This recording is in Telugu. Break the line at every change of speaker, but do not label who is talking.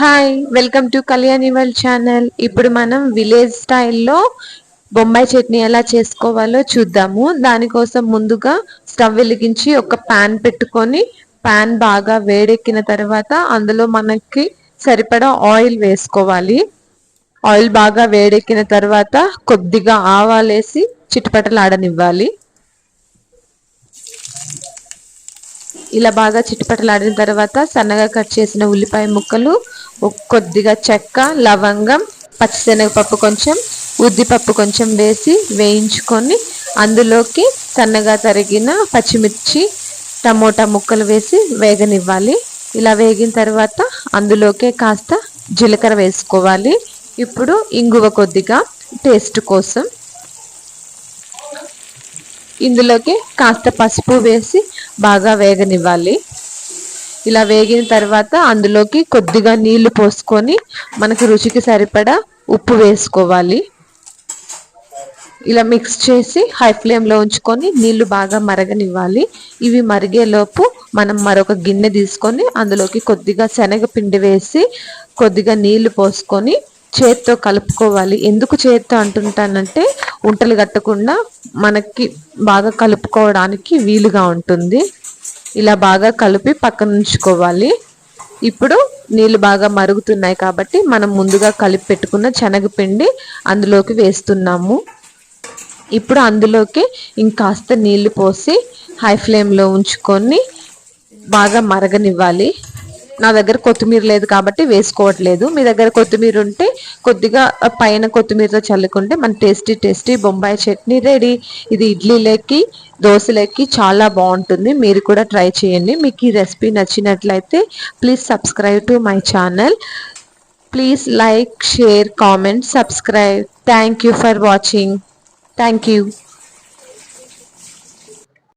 Hi welcome to Kalyani World channel ఇప్పుడు మనం విలేజ్ స్టైల్లో బొంబాయి చట్నీ ఎలా చేసుకోవాలో చూద్దాము. దానికోసం ముందుగా స్టవ్ వెలిగించి ఒక పాన్ పెట్టుకొని పాన్ బాగా వేడెక్కిన తర్వాత అందులో మనకి సరిపడా ఆయిల్ వేసుకోవాలి. ఆయిల్ బాగా వేడెక్కిన తర్వాత కొద్దిగా ఆవాలేసి చిటపటలాడనివ్వాలి. ఇలా బాగా చిటపటలాడిన తర్వాత సన్నగా కట్ చేసిన ఉల్లిపాయ ముక్కలు కొద్దిగా చెక్క లవంగం పచ్చిశనగపప్పు కొంచెం ఉద్దిపప్పు కొంచెం వేసి వేయించుకొని అందులోకి సన్నగా తరిగిన పచ్చిమిర్చి టమోటా ముక్కలు వేసి వేగనివ్వాలి. ఇలా వేగిన తర్వాత అందులోకే కాస్త జీలకర్ర వేసుకోవాలి. ఇప్పుడు ఇంగువ కొద్దిగా టేస్ట్ కోసం. ఇందులోకి కాస్త పసుపు వేసి బాగా వేగనివ్వాలి. ఇలా వేగిన తర్వాత అందులోకి కొద్దిగా నీళ్ళు పోసుకొని మనకి రుచికి సరిపడా ఉప్పు వేసుకోవాలి. ఇలా మిక్స్ చేసి హై ఫ్లేమ్లో ఉంచుకొని నీళ్ళు బాగా మరగనివ్వాలి. ఇవి మరిగేలోపు మనం మరొక గిన్నె తీసుకొని అందులోకి కొద్దిగా శనగపిండి వేసి కొద్దిగా నీళ్ళు పోసుకొని చేత్తో కలుపుకోవాలి. ఎందుకు చేత్తో అంటుంటానంటే ఉంటలు కట్టకుండా మనకి బాగా కలుపుకోవడానికి వీలుగా ఉంటుంది. ఇలా బాగా కలిపి పక్కన ఉంచుకోవాలి. ఇప్పుడు నీళ్ళు బాగా మరుగుతున్నాయి కాబట్టి మనం ముందుగా కలిపి పెట్టుకున్న శనగపిండి అందులోకి వేస్తున్నాము. ఇప్పుడు అందులోకి ఇంకాస్త నీళ్ళు పోసి హై ఫ్లేమ్లో ఉంచుకొని బాగా మరగనివ్వాలి. నా దగ్గర కొత్తిమీర లేదు కాబట్టి వేసుకోవట్లేదు. మీ దగ్గర కొత్తిమీర ఉంటే కొద్దిగా పైన కొత్తిమీరతో చల్లుకుంటే మన tasty tasty Bombay chutney ready. ఇది ఇడ్లీలోకి దోశలకి చాలా బాగుంటుంది. మీరు కూడా ట్రై చేయండి. మీకు ఈ రెసిపీ నచ్చినట్లయితే please subscribe to my channel. Please like share comment subscribe. Thank you for watching. Thank you.